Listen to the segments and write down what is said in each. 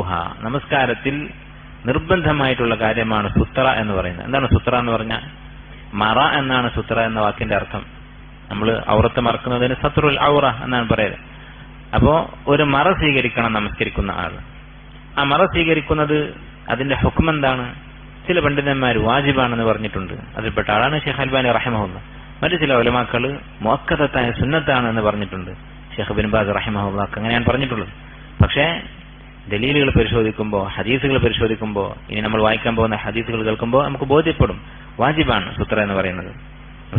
വുജൂബുഹ നമസ്കാരത്തിൽ നിർബന്ധമായിട്ടുള്ള കാര്യമാണ് സുത്ര എന്ന് പറയുന്നത്. എന്താണ് സുത്ര എന്ന് പറഞ്ഞാൽ? മറ എന്നാണ് സുത്ര എന്ന വാക്കിന്റെ അർത്ഥം. നമ്മൾ ഔറത്ത് മറക്കുന്നതിന് സത്രുൽ ഔറ എന്നാണ് പറയുന്നത്. അപ്പോ ഒരു മറ സ്വീകരിക്കണം നമസ്കരിക്കുന്ന ആൾ. ആ മറ സ്വീകരിക്കുന്നത് അതിന്റെ ഹുക്ം എന്താണ് ചില പണ്ഡിതന്മാർ വാജിബാണെന്ന് പറഞ്ഞിട്ടുണ്ട്. അതിൽപ്പെട്ട ആളാണ് ഷെയ്ഖ് അൽബാനി റഹിമഹുല്ല. മറ്റു ചില ഒലമാക്കൾ മോക്കത്തായ സുന്നത്താണ് എന്ന് പറഞ്ഞിട്ടുണ്ട്. ഷെയ്ഖ് ബിൻ ബാസ് അങ്ങനെ അങ്ങനെയാണ് പറഞ്ഞിട്ടുള്ളത്. പക്ഷേ ദലീലുകൾ പരിശോധിക്കുമ്പോൾ ഹദീസുകൾ പരിശോധിക്കുമ്പോൾ ഇനി നമ്മൾ വായിക്കാൻ പോകുന്ന ഹദീസുകൾ കേൾക്കുമ്പോൾ നമുക്ക് ബോധ്യപ്പെടും. വാജിബാണ് സുത്ര എന്ന് പറയുന്നത്.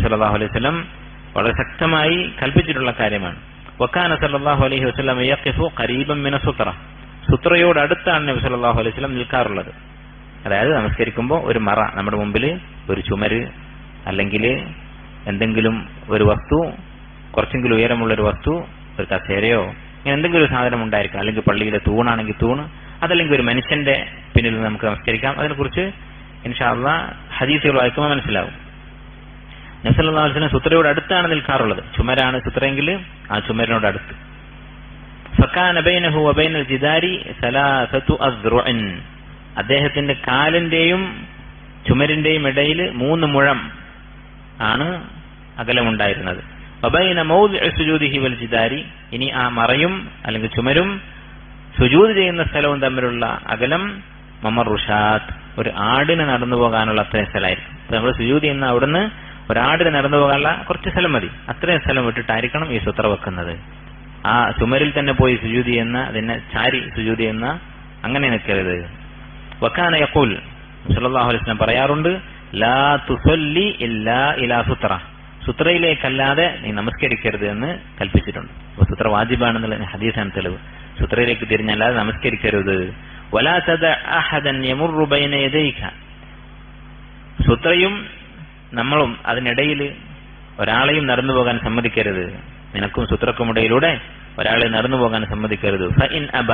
സല്ലല്ലാഹു അലൈഹി വസല്ലം വളരെ ശക്തമായി കൽപ്പിച്ചിട്ടുള്ള കാര്യമാണ്. വക്കാന സല്ലല്ലാഹു അലൈഹി വസ്ലം ഖരീബൻ മിന സുത്ര. സുത്രയോട് അടുത്താണ് നബി സല്ലല്ലാഹു അലൈഹി വസല്ലം നിൽക്കാറുള്ളത്. അതായത് നമസ്കരിക്കുമ്പോൾ ഒരു മറ നമ്മുടെ മുമ്പിൽ ഒരു ചുമര് അല്ലെങ്കിൽ എന്തെങ്കിലും ഒരു വസ്തു കുറച്ചെങ്കിലും ഉയരമുള്ള ഒരു വസ്തു ഒരു കസേരയോ ഇങ്ങനെ എന്തെങ്കിലും ഒരു സാധനം ഉണ്ടായിരിക്കണം. അല്ലെങ്കിൽ പള്ളിയിലെ തൂണാണെങ്കിൽ തൂണ് അതല്ലെങ്കിൽ ഒരു മനുഷ്യന്റെ പിന്നിൽ നിന്ന് നമുക്ക് നമസ്കരിക്കാം. അതിനെക്കുറിച്ച് ഇൻഷാല്ല ഹദീസുകൾ വായിക്കുമ്പോൾ മനസ്സിലാവും. നബ്സല്ലാ സുത്രയോട് അടുത്താണ് നിൽക്കാറുള്ളത്. ചുമരാണ് സുത്രയെങ്കിൽ ആ ചുമരിനോട് അടുത്ത്. അദ്ദേഹത്തിന്റെ കാലിന്റെയും ചുമരിന്റെയും ഇടയിൽ മൂന്ന് മുഴം ആണ് അകലമുണ്ടായിരുന്നത്. മൗദിഉ സുജൂദിഹി വൽ ജിദാരി. ഇനി ആ മറയും അല്ലെങ്കിൽ ചുമരും സുജൂദ് ചെയ്യുന്ന സ്ഥലവും തമ്മിലുള്ള അകലം മമർ റുഷാദ് ഒരു ആടിന് നടന്നു പോകാനുള്ള അത്രയും സ്ഥലമായിരിക്കും. നമ്മൾ സുജൂദ് ചെയ്യുന്ന അവിടുന്ന് ഒരാടിന് നടന്നു പോകാനുള്ള കുറച്ച് സ്ഥലം മതി. അത്രയും സ്ഥലം വിട്ടിട്ടായിരിക്കണം ഈ സുത്ര വെക്കുന്നത്. ആ ചുമരിൽ തന്നെ പോയി സുജൂത് ചെയ്യുന്ന അതിനെ ചാരി സുജൂത് ചെയ്യുന്ന അങ്ങനെ നിൽക്കരുത്. വക്കാന യക്കൂൽ വസല്ലം പറയാറുണ്ട് ലാ തുസൊല്ലി ഇല്ലാ ഇലാ സുത്ര സുത്രയിലേക്കല്ലാതെ നീ നമസ്കരിക്കരുത് എന്ന് കൽപ്പിച്ചിട്ടുണ്ട്. അപ്പൊ സുത്ര വാജിബാണെന്നുള്ള ഹദീസാണ് തെളിവ്. സുത്രയിലേക്ക് തിരിഞ്ഞല്ലാതെ നമസ്കരിക്കരുത്. സുത്രയും നമ്മളും അതിനിടയിൽ ഒരാളെയും നടന്നു പോകാൻ സമ്മതിക്കരുത്. നിനക്കും സുത്രക്കുമിടയിലൂടെ ഒരാളെ നടന്നു പോകാൻ സമ്മതിക്കരുത്. ഇൻ അബ.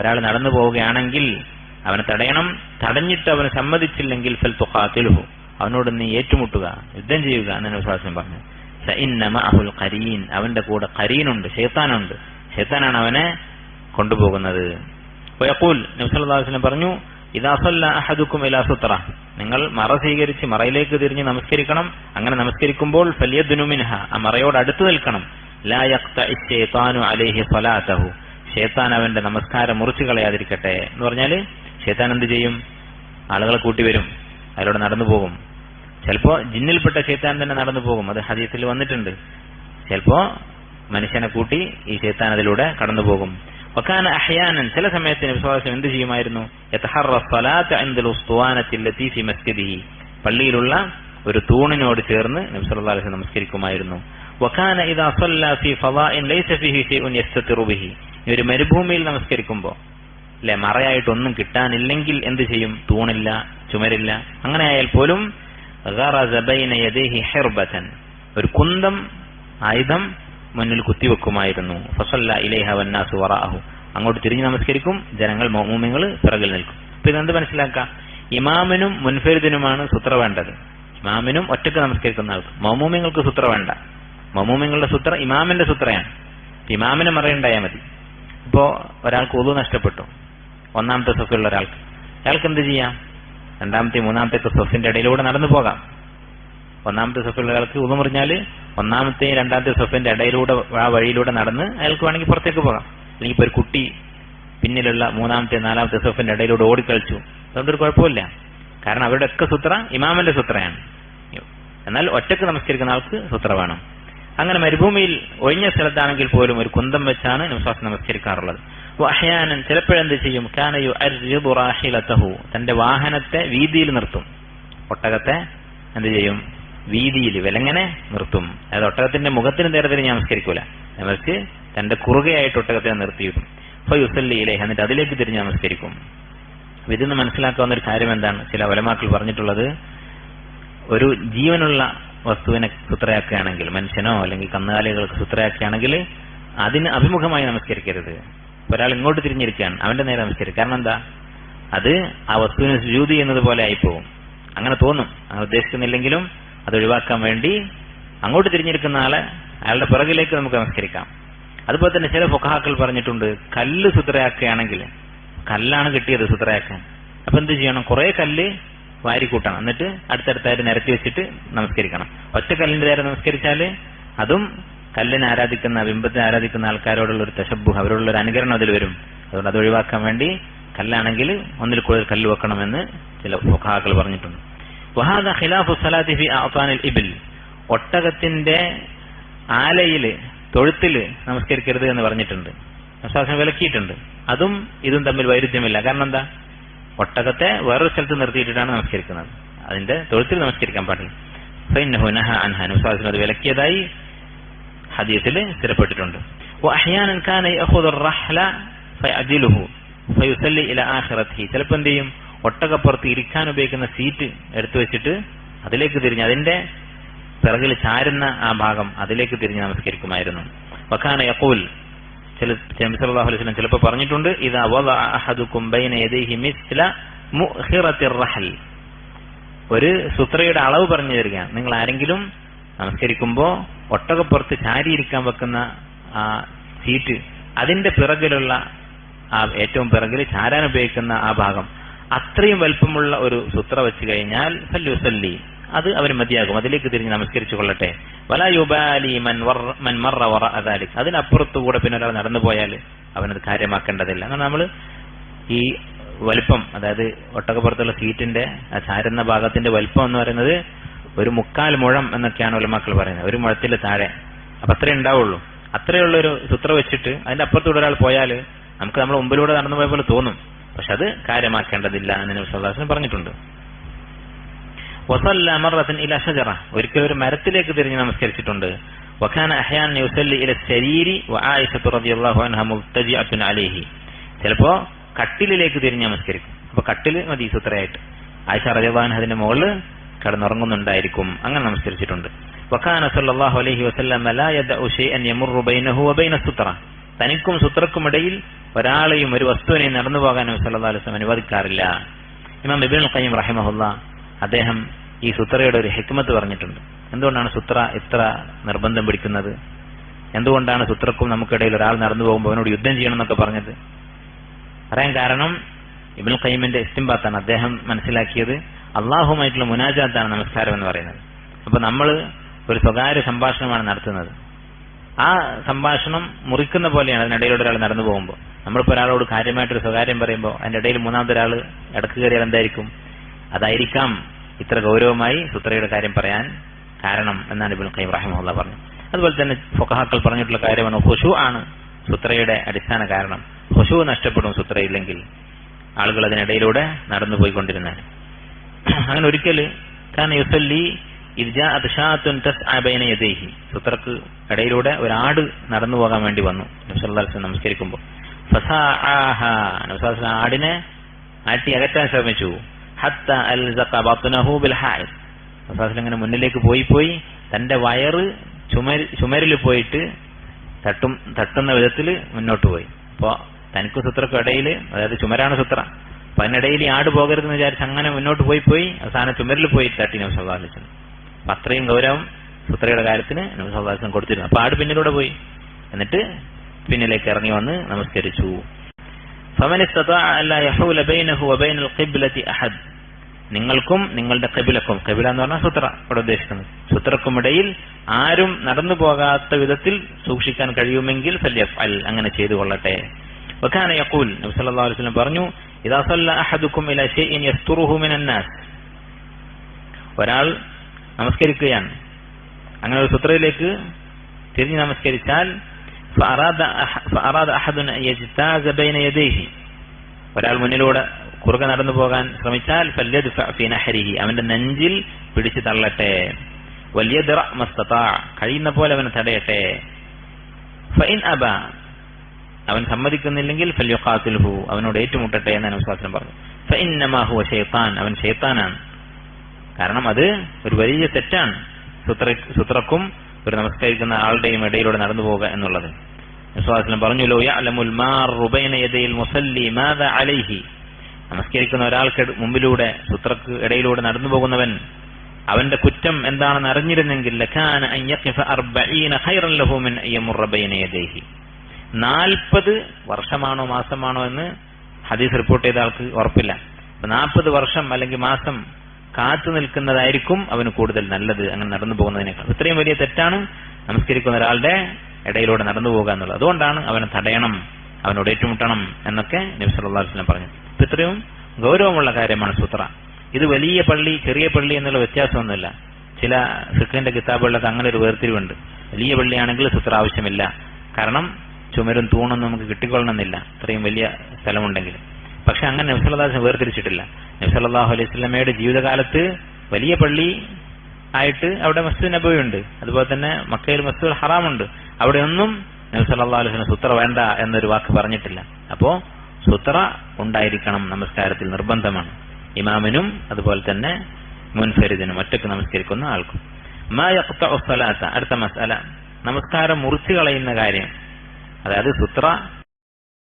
ഒരാൾ നടന്നു പോവുകയാണെങ്കിൽ അവനെ തടയണം. തടഞ്ഞിട്ട് അവന് സമ്മതിച്ചില്ലെങ്കിൽ ഫൽ തുഖാത്തിലുഹു. അവനോട് നീ ഏറ്റുമുട്ടുക യുദ്ധം ചെയ്യുക എന്നാണ് വിശ്വാസം പറഞ്ഞു സഇന്നമ അഹുൽ കരീൻ അവന്റെ കൂടെ കരീനുണ്ട് ഷെയ്ത്താനുണ്ട് ഷെയ്ത്താനാണ് അവനെ കൊണ്ടുപോകുന്നത്. പറഞ്ഞു നിങ്ങൾ മറ സ്വീകരിച്ച് മറയിലേക്ക് തിരിഞ്ഞ് നമസ്കരിക്കണം. അങ്ങനെ നമസ്കരിക്കുമ്പോൾ ആ മറയോട് അടുത്ത് നിൽക്കണം. ഷേത്താൻ അവന്റെ നമസ്കാരം മുറിച്ചു കളയാതിരിക്കട്ടെ എന്ന് പറഞ്ഞാൽ ഷേത്താൻ എന്ത് ചെയ്യും? ആളുകളെ കൂട്ടി വരും അതിലൂടെ നടന്നു പോകും ചിലപ്പോ ജിന്നിൽപ്പെട്ട ഷെയ്ത്താൻ തന്നെ നടന്നു പോകും. അത് ഹദീസിൽ വന്നിട്ടുണ്ട്. ചിലപ്പോ മനുഷ്യനെ കൂട്ടി ഈ ഷെയ്ത്താൻ അതിലൂടെ കടന്നു പോകും. വക്കാന അഹ്യാനൻ ചില സമയത്ത് വിശ്വാസം എന്ത് ചെയ്യുമായിരുന്നു? പള്ളിയിലുള്ള ഒരു തൂണിനോട് ചേർന്ന് നബി സല്ലല്ലാഹു അലൈഹി വസല്ലം നമസ്കരിക്കുമായിരുന്നു. വക്കാന ഒരു മരുഭൂമിയിൽ നമസ്കരിക്കുമ്പോ അല്ലെ? മറയായിട്ടൊന്നും കിട്ടാനില്ലെങ്കിൽ എന്ത് ചെയ്യും? തൂണില്ല ചുമരില്ല. അങ്ങനെ ആയാൽ പോലും ഒരു കുന്തം ആയുധം മുന്നിൽ കുത്തിവെക്കുമായിരുന്നു. ഫസല്ല വന്നാസ് വറാഹു അങ്ങോട്ട് തിരിഞ്ഞ് നമസ്കരിക്കും. ജനങ്ങൾ മൗമൂമിങ്ങൾ പിറകിൽ നിൽക്കും. അപ്പൊ ഇതെന്ത് മനസ്സിലാക്കാം? ഇമാമിനും മുൻഫരിദിനുമാണ് സുത്ര വേണ്ടത്. ഇമാമിനും ഒറ്റയ്ക്ക് നമസ്കരിക്കുന്ന ആൾക്ക്. മൗമൂമിങ്ങൾക്ക് സുത്ര വേണ്ട. മൗമൂമിങ്ങളുടെ സുത്ര ഇമാമിന്റെ സുത്രയാണ്. ഇമാമിനെ മറയുണ്ടായാൽ മതി. ഇപ്പോ ഒരാൾക്ക് ഉതു നഷ്ടപ്പെട്ടു. ഒന്നാമത്തെ സുഖമുള്ള ഒരാൾക്ക്. അയാൾക്ക് എന്ത് ചെയ്യാം? രണ്ടാമത്തെ മൂന്നാമത്തെ സൊഫിന്റെ ഇടയിലൂടെ നടന്നു പോകാം. ഒന്നാമത്തെ സഫിലുള്ള ഊന്നു മുറിഞ്ഞാൽ ഒന്നാമത്തെയും രണ്ടാമത്തെ സഫിന്റെ ഇടയിലൂടെ ആ വഴിയിലൂടെ നടന്ന് അയാൾക്ക് വേണമെങ്കിൽ പുറത്തേക്ക് പോകാം. അല്ലെങ്കിൽ ഇപ്പൊ ഒരു കുട്ടി പിന്നിലുള്ള മൂന്നാമത്തെ നാലാമത്തെ സഫിന്റെ ഇടയിലൂടെ ഓടിക്കളിച്ചു. അതുകൊണ്ടൊരു കുഴപ്പമില്ല. കാരണം അവരുടെ ഒക്കെ സുത്ര ഇമാമന്റെ സുത്രയാണ്. എന്നാൽ ഒറ്റയ്ക്ക് നമസ്കരിക്കുന്ന ആൾക്ക് സുത്ര വേണം. അങ്ങനെ മരുഭൂമിയിൽ ഒഴിഞ്ഞ സ്ഥലത്താണെങ്കിൽ പോലും ഒരു കുന്തം വെച്ചാണ് നിശ്വാസം നമസ്കരിക്കാറുള്ളത്. വഹയാനൻ ചിലപ്പോഴെന്ത് ചെയ്യും? കാനയു അർഹു തന്റെ വാഹനത്തെ വീതിയിൽ നിർത്തും. ഒട്ടകത്തെ എന്ത് ചെയ്യും? വീതിയിൽ വിലങ്ങനെ നിർത്തും. അതായത് ഒട്ടകത്തിന്റെ മുഖത്തിന് നേരെ തിരിഞ്ഞ് നമസ്കരിക്കൂല മറിച്ച് തന്റെ കുറുകയായിട്ട് ഒട്ടകത്തെ നിർത്തിയിട്ടും. ഫയുസല്ലിയിലെ എന്നിട്ട് അതിലേക്ക് തിരിഞ്ഞ് നമസ്കരിക്കും ഇതിൽ നിന്ന് മനസ്സിലാക്കാവുന്ന ഒരു കാര്യം എന്താണ്? ചില വലമാക്കൾ പറഞ്ഞിട്ടുള്ളത് ഒരു ജീവനുള്ള വസ്തുവിനെ സുത്രയാക്കുകയാണെങ്കിൽ മനുഷ്യനോ അല്ലെങ്കിൽ കന്നുകാലികൾക്ക് സുത്രയാക്കുകയാണെങ്കിൽ അതിന് അഭിമുഖമായി നമസ്കരിക്കരുത്. ഒരാൾ ഇങ്ങോട്ട് തിരിഞ്ഞിരിക്കുകയാണ്. അവന്റെ നേരെ നമസ്കരിക്കും കാരണം എന്താ? അത് ആ വസ്തുവിന് സുജൂതി എന്നതുപോലെ പോലെ ആയിപ്പോകും അങ്ങനെ തോന്നും. അങ്ങനെ ഉദ്ദേശിക്കുന്നില്ലെങ്കിലും അത് ഒഴിവാക്കാൻ വേണ്ടി അങ്ങോട്ട് തിരിഞ്ഞിരിക്കുന്ന ആളെ അയാളുടെ പിറകിലേക്ക് നമുക്ക് നമസ്കരിക്കാം. അതുപോലെ തന്നെ ചില ഫൊക്കാക്കൾ പറഞ്ഞിട്ടുണ്ട് കല്ല് സുത്രയാക്കുകയാണെങ്കിൽ കല്ലാണ് കിട്ടിയത് സുത്രയാക്കാൻ. അപ്പൊ എന്ത് ചെയ്യണം? കുറെ കല്ല് വാരിക്കൂട്ടണം. എന്നിട്ട് അടുത്തടുത്തായിട്ട് നിരത്തി വെച്ചിട്ട് നമസ്കരിക്കണം. ഒറ്റ കല്ലിന്റെ നേരെ നമസ്കരിച്ചാൽ അതും കല്ലിനെ ആരാധിക്കുന്ന ബിംബത്തിനെ ആരാധിക്കുന്ന ആൾക്കാരോടുള്ള ഒരു തശബു അവരോടുള്ള ഒരു അനുകരണം അതിൽ വരും. അതുകൊണ്ട് അത് ഒഴിവാക്കാൻ വേണ്ടി കല്ലാണെങ്കിൽ ഒന്നിൽ കൂടുതൽ കല്ല് വെക്കണമെന്ന് ചില ഫുഖാക്കൾ പറഞ്ഞിട്ടുണ്ട്. വഹാദ ഖിലാഫു ഇബിൽ. ഒട്ടകത്തിന്റെ ആലയിൽ തൊഴുത്തിൽ നമസ്കരിക്കരുത് എന്ന് പറഞ്ഞിട്ടുണ്ട്. ശാസനം വിലക്കിയിട്ടുണ്ട്. അതും ഇതും തമ്മിൽ വൈരുദ്ധ്യമില്ല. കാരണം എന്താ? ഒട്ടകത്തെ വേറൊരു സ്ഥലത്ത് നിർത്തിയിട്ടിട്ടാണ് നമസ്കരിക്കുന്നത്. അതിന്റെ തൊഴുത്തിൽ നമസ്കരിക്കാൻ പാടില്ല. അൻഹ. അത് വിലക്കിയതായി ഹദീസിൽ സ്ഥിരപ്പെട്ടിട്ടുണ്ട്. ചിലപ്പോ എന്ത് ചെയ്യും? ഒട്ടകപ്പുറത്ത് ഇരിക്കാൻ ഉപയോഗിക്കുന്ന സീറ്റ് എടുത്തു വെച്ചിട്ട് അതിലേക്ക് തിരിഞ്ഞ് അതിന്റെ പിറകിൽ ചാരുന്ന ആ ഭാഗം അതിലേക്ക് തിരിഞ്ഞ് നമസ്കരിക്കുമായിരുന്നു. വഖാന യഖൂൽ ചില സല്ലല്ലാഹു അലൈഹി വസല്ലം ചിലപ്പോൾ പറഞ്ഞിട്ടുണ്ട് ഇദാ ബൈന യദൈഹി മിസ്ല റഹൽ. ഒരു സുത്രയുടെ അളവ് പറഞ്ഞു തരിക നിങ്ങൾ ആരെങ്കിലും നമസ്കരിക്കുമ്പോ ഒട്ടകപ്പുറത്ത് ചാരിയിരിക്കാൻ വെക്കുന്ന ആ സീറ്റ് അതിന്റെ പിറകിലുള്ള ആ ഏറ്റവും പിറകിൽ ചാരാൻ ഉപയോഗിക്കുന്ന ആ ഭാഗം അത്രയും വലുപ്പമുള്ള ഒരു സുത്ര വെച്ച് കഴിഞ്ഞാൽ സല്ലുസല്ലി അത് അവർ മതിയാകും. അതിലേക്ക് തിരിഞ്ഞ് നമസ്കരിച്ചു കൊള്ളട്ടെ. വലായുബാലി മൻ വറ- മൻ മറ വറ അദാലിക്. അതിനപ്പുറത്തുകൂടെ പിന്നെ ഒരാൾ നടന്നു പോയാൽ അവനത് കാര്യമാക്കേണ്ടതില്ല. അങ്ങനെ നമ്മൾ ഈ വലിപ്പം അതായത് ഒട്ടകപ്പുറത്തുള്ള സീറ്റിന്റെ ചാരുന്ന ഭാഗത്തിന്റെ വലിപ്പം എന്ന് പറയുന്നത് ഒരു മുക്കാൽ മുഴം എന്നൊക്കെയാണ് ഉലമാക്കൾ പറയുന്നത്. ഒരു മുഴത്തിൽ താഴെ. അപ്പൊ അത്രേ ഉണ്ടാവുള്ളൂ. അത്രയുള്ള ഒരു സുത്ര വെച്ചിട്ട് അതിന്റെ അപ്പുറത്തൂടെ ഒരാൾ പോയാൽ നമുക്ക് നമ്മൾ മുമ്പിലൂടെ നടന്നു പോയ പോലെ തോന്നും. പക്ഷെ അത് കാര്യമാക്കേണ്ടതില്ല എന്ന് നബി പറഞ്ഞിട്ടുണ്ട്. വസല്ല ഇല ഷജറ ഒരിക്കൽ ഒരു മരത്തിലേക്ക് തിരിഞ്ഞ് നമസ്കരിച്ചിട്ടുണ്ട്. യുസല്ലി റളിയല്ലാഹു അൻഹ അലൈഹി. ചിലപ്പോ കട്ടിലിലേക്ക് തിരിഞ്ഞ് നമസ്കരിക്കും. അപ്പൊ കട്ടിൽ മതി സുത്രയായിട്ട്. ആയിഷ റളിയല്ലാഹു അതിന്റെ മുകളിൽ കിടന്നുറങ്ങുന്നുണ്ടായിരിക്കും. അങ്ങനെ നമസ്കരിച്ചിട്ടുണ്ട് വഖാന സല്ലല്ലാഹു അലൈഹി വസല്ലം ബൈനഹു വബൈന സുത്ര. തനിക്കും സുത്രക്കുമിടയിൽ ഒരാളെയും ഒരു വസ്തുവിനെയും നടന്നു പോകാൻ സല്ലല്ലാഹു അലൈഹി വസല്ലം അനുവദിക്കാറില്ല. ഇമാം ഇബ്നുൽ ഖയ്യിം റഹിമഹുല്ല അദ്ദേഹം ഈ സുത്രയുടെ ഒരു ഹിക്മത്ത് പറഞ്ഞിട്ടുണ്ട്. എന്തുകൊണ്ടാണ് സുത്ര ഇത്ര നിർബന്ധം പിടിക്കുന്നത്? എന്തുകൊണ്ടാണ് സുത്രക്കും നമുക്കിടയിൽ ഒരാൾ നടന്നു പോകുമ്പോൾ അവനോട് യുദ്ധം ചെയ്യണം എന്നൊക്കെ പറഞ്ഞത്? പറയാൻ കാരണം ഇബിൻ ഖയ്യിമിന്റെ ഇസ്തിംബാത്താണ് അദ്ദേഹം മനസ്സിലാക്കിയത്. അള്ളാഹുമായിട്ടുള്ള മുനാജാത്താണ് നമസ്കാരം എന്ന് പറയുന്നത്. അപ്പൊ നമ്മൾ ഒരു സ്വകാര്യ സംഭാഷണമാണ് നടത്തുന്നത്. ആ സംഭാഷണം മുറിക്കുന്ന പോലെയാണ് അതിനിടയിലൂടെ ഒരാൾ നടന്നു പോകുമ്പോൾ. നമ്മളിപ്പോൾ ഒരാളോട് കാര്യമായിട്ടൊരു സ്വകാര്യം പറയുമ്പോൾ അതിന്റെ ഇടയിൽ മൂന്നാമത്തെ ഒരാൾ ഇടയ്ക്ക് കയറിയാൽ എന്തായിരിക്കും? അതായിരിക്കാം ഇത്ര ഗൗരവമായി സുത്രയുടെ കാര്യം പറയാൻ കാരണം എന്നാണ് ഇബുൽ ഖൈം റഹിമുള്ള പറഞ്ഞത്. അതുപോലെ തന്നെ ഫൊക്കഹാക്കൾ പറഞ്ഞിട്ടുള്ള കാര്യമാണ് ഹുഷു ആണ് സുത്രയുടെ അടിസ്ഥാന കാരണം. ഹുഷു നഷ്ടപ്പെടും സുത്രയില്ലെങ്കിൽ ആളുകൾ അതിനിടയിലൂടെ നടന്നു പോയിക്കൊണ്ടിരുന്നാൽ അങ്ങനെ ഒരിക്കൽ യദൈഹി. സുത്രക്ക് ഇടയിലൂടെ ഒരാട് നടന്നു പോകാൻ വേണ്ടി വന്നു. നബ്സല്ലാസ് നമസ്കരിക്കുമ്പോൾ നബ്സല്ലാസ് ആടിനെ ആട്ടി അകറ്റാൻ ശ്രമിച്ചു. ഹത്ത അൽ ഇങ്ങനെ മുന്നിലേക്ക് പോയി പോയി തന്റെ വയറ് ചുമര് ചുമരിൽ പോയിട്ട് തട്ടും തട്ടുന്ന വിധത്തിൽ മുന്നോട്ട് പോയി. അപ്പോ തനിക്ക് സുത്രക്കും ഇടയിൽ അതായത് ചുമരാണ് സുത്ര. അപ്പൊ അതിനിടയിൽ ആട് പോകരുതെന്ന് വിചാരിച്ച് അങ്ങനെ മുന്നോട്ട് പോയി പോയി അവസാന ചുമരിൽ പോയി തട്ടി നബ്സല്ലാസ്വൻ അപ്പൊ അത്രയും ഗൗരവം സുത്രയുടെ കാര്യത്തിന് നബ്സല്ലാസ്വൻ കൊടുത്തിരുന്നു. അപ്പൊ ആട് പിന്നിലൂടെ പോയി. എന്നിട്ട് പിന്നിലേക്ക് ഇറങ്ങി വന്ന് നമസ്കരിച്ചു. നിങ്ങൾക്കും നിങ്ങളുടെ കബിലക്കും കബില എന്ന് പറഞ്ഞാൽ സുത്ര ഇവിടെ ഉദ്ദേശിക്കുന്നത്. സുത്രക്കുമിടയിൽ ആരും നടന്നു പോകാത്ത വിധത്തിൽ സൂക്ഷിക്കാൻ കഴിയുമെങ്കിൽ അങ്ങനെ ചെയ്തു കൊള്ളട്ടെ. വക്കാന യക്കൂൽ നബ്സല്ലാ വസ്ലം പറഞ്ഞു ഇദാ സല്ല അഹദുക്കും ഇലാ ഷൈഇൻ യസ്തുറുഹു മിനൻ നാസ് ഒരാൾ നമസ്കരിക്കുകയാണ് അങ്ങനെ ഒരു സുത്രയിലേക്ക് തിരിഞ്ഞ് നമസ്കരിച്ചാൽ فأراد أح- فأراد أحد أن يجتاز بين يديه ഒരാൾ മുന്നിലൂടെ കുറുകെ നടന്നു പോകാൻ ശ്രമിച്ചാൽ ഫല്യദ്ഫ ഫി നഹരിഹി അവന്റെ നെഞ്ചിൽ പിടിച്ചു തള്ളട്ടെ വലിയ കഴിയുന്ന പോലെ അവനെ തടയട്ടെ ഫൈൻ അബ അവൻ സമ്മതിക്കുന്നില്ലെങ്കിൽ ഫല്യുഖാത്തിൽഹു അവനോട് ഏറ്റുമുട്ടട്ടെ എന്ന് അനുസ്വാസനം പറഞ്ഞു. അവൻ ഷെയ്ത്താനാണ് കാരണം അത് ഒരു വലിയ തെറ്റാണ്. സുത്ര സുത്രക്കും ഒരു നമസ്കരിക്കുന്ന ആളുടെയും ഇടയിലൂടെ നടന്നു പോവുക എന്നുള്ളത്. വിശ്വാസം പറഞ്ഞുല്ലോ നമസ്കരിക്കുന്ന ഒരാൾക്ക് മുമ്പിലൂടെ സുത്രക്ക് ഇടയിലൂടെ നടന്നു പോകുന്നവൻ അവന്റെ കുറ്റം എന്താണെന്ന് അറിഞ്ഞിരുന്നെങ്കിൽ നാൽപ്പത് വർഷമാണോ മാസമാണോ എന്ന് ഹദീസ് റിപ്പോർട്ട് ചെയ്ത ആൾക്ക് ഉറപ്പില്ല. നാൽപ്പത് വർഷം അല്ലെങ്കിൽ മാസം കാത്തു നിൽക്കുന്നതായിരിക്കും അവന് കൂടുതൽ നല്ലത് അങ്ങനെ നടന്നു പോകുന്നതിനേക്കാൾ. ഇത്രയും വലിയ തെറ്റാണ് നമസ്കരിക്കുന്ന ഒരാളുടെ ഇടയിലൂടെ നടന്നു പോകുക എന്നുള്ളത്. അതുകൊണ്ടാണ് അവനെ തടയണം അവനോട് ഏറ്റുമുട്ടണം എന്നൊക്കെ നബി സല്ലല്ലാഹു അലൈഹി വസല്ലം പറഞ്ഞു. ഇത്രയും ഗൗരവമുള്ള കാര്യമാണ് സൂത്ര. ഇത് വലിയ പള്ളി ചെറിയ പള്ളി എന്നുള്ള വ്യത്യാസമൊന്നുമില്ല. ചില ഫിഖിന്റെ കിതാബുകളിലൊക്കെ അങ്ങനെ ഒരു വേർതിരിവുണ്ട്. വലിയ പള്ളിയാണെങ്കിൽ സുത്ര ആവശ്യമില്ല. കാരണം ചുമരും തൂണൊന്നും നമുക്ക് കിട്ടിക്കൊള്ളണമെന്നില്ല. അത്രയും വലിയ സ്ഥലമുണ്ടെങ്കിൽ. പക്ഷെ അങ്ങനെ നബ്സല്ലാസ് വേർതിരിച്ചിട്ടില്ല. നബ്സല്ലാഹു അലൈഹി സ്വലമയുടെ ജീവിതകാലത്ത് വലിയ പള്ളി ആയിട്ട് അവിടെ മസ്ജിദ് നബവി ഉണ്ട്. അതുപോലെ തന്നെ മക്കയിൽ മസ്ജിദ് ഹറാമുണ്ട് അവിടെയൊന്നും നബ്സല്ലാ അലൈഹി സുത്ര വേണ്ട എന്നൊരു വാക്ക് പറഞ്ഞിട്ടില്ല. അപ്പോ സുത്ര ഉണ്ടായിരിക്കണം നമസ്കാരത്തിൽ നിർബന്ധമാണ്. ഇമാമിനും അതുപോലെ തന്നെ മുൻഫരിദിനും ഒറ്റയ്ക്ക് നമസ്കരിക്കുന്ന ആൾക്കും. അടുത്ത മസാല. നമസ്കാരം മുറിച്ചു കളയുന്ന കാര്യം. അതായത് സുത്ര